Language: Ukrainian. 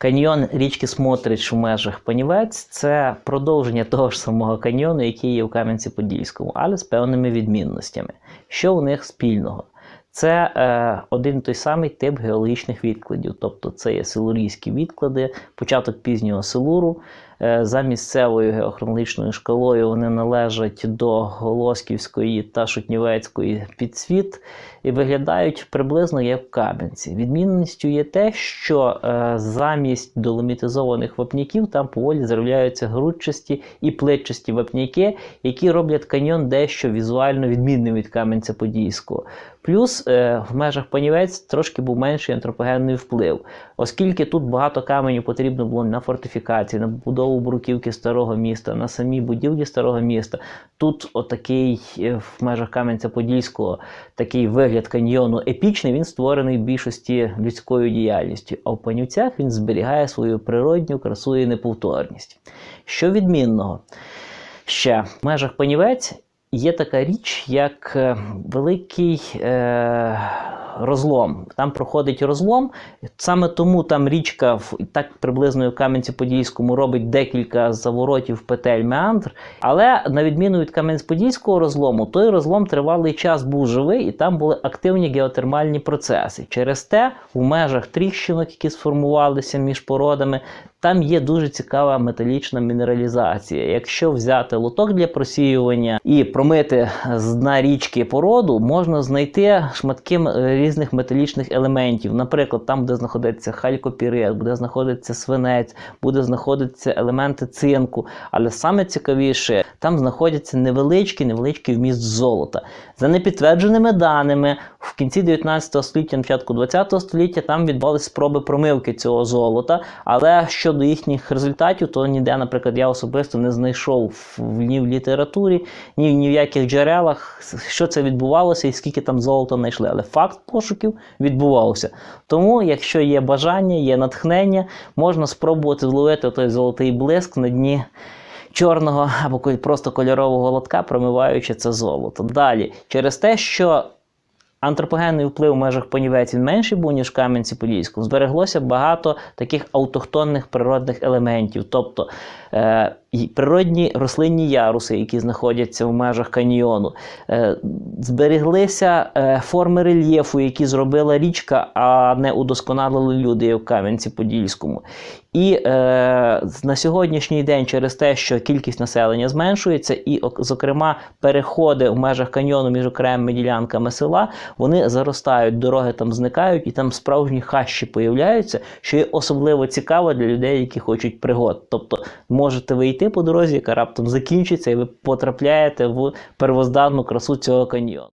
Каньйон річки Смотрич в межах Панівець це продовження того ж самого каньйону, який є в Кам'янці-Подільському, але з певними відмінностями. Що у них спільного? Це е, один той самий тип геологічних відкладів, тобто це є силурійські відклади, початок пізнього силуру. Е, за місцевою геохронологічною шкалою вони належать до Голосківської та Шутнівецької підсвіт і виглядають приблизно як Кам'янці. Відмінністю є те, що е, замість доломітизованих вапняків там поволі з'являються грудчасті і плитчасті вапняки, які роблять каньйон дещо візуально відмінним від Кам'янця-Подільського. Плюс е, в межах Панівець трошки був менший антропогенний вплив, оскільки тут багато каменю потрібно було на фортифікації, на будову бруківки старого міста, на самі будівлі старого міста. Тут отакий е, в межах Кам'янця-Подільського такий вигляд каньйону епічний, він створений в більшості людською діяльністю. А в Панівцях він зберігає свою природню красу і неповторність. Що відмінного? Ще в межах Панівець є така річ, як е, великий е, розлом. Там проходить розлом. Саме тому там річка так приблизно в Кам'янці-Подільському робить декілька заворотів петель меандр. Але на відміну від Кам'янець-Подільського розлому, той розлом тривалий час був живий, і там були активні геотермальні процеси. Через те, в межах тріщинок, які сформувалися між породами, там є дуже цікава металічна мінералізація. Якщо взяти лоток для просіювання і промити з дна річки породу, можна знайти шматки м- різних металічних елементів. Наприклад, там, де знаходиться халькопірит, буде знаходитися свинець, буде знаходитися елементи цинку. Але саме цікавіше, там знаходяться невеличкий, невеличкий вміст золота. За непідтвердженими даними, в кінці 19 століття, початку 20 століття, там відбулись спроби промивки цього золота. Але щодо їхніх результатів, то ніде, наприклад, я особисто не знайшов ні в літературі, ні, ні в яких джерелах, що це відбувалося і скільки там золота знайшли. Але факт пошуків відбувався. Тому, якщо є бажання, є натхнення, можна спробувати зловити той золотий блиск на дні. Чорного або просто кольорового лотка, промиваючи це золото. Далі, через те, що антропогенний вплив в межах Понівець він менший був, ніж в Кам'янці-Подільському, збереглося багато таких автохтонних природних елементів, тобто е, природні рослинні яруси, які знаходяться в межах каньйону. Е, збереглися е, форми рельєфу, які зробила річка, а не удосконалили люди в Кам'янці-Подільському. І е, на сьогоднішній день, через те, що кількість населення зменшується, і, зокрема, переходи в межах каньйону між окремими ділянками села, вони заростають, дороги там зникають, і там справжні хащі появляються, що є особливо цікаво для людей, які хочуть пригод. Тобто можете вийти по дорозі, яка раптом закінчиться, і ви потрапляєте в первозданну красу цього каньйону.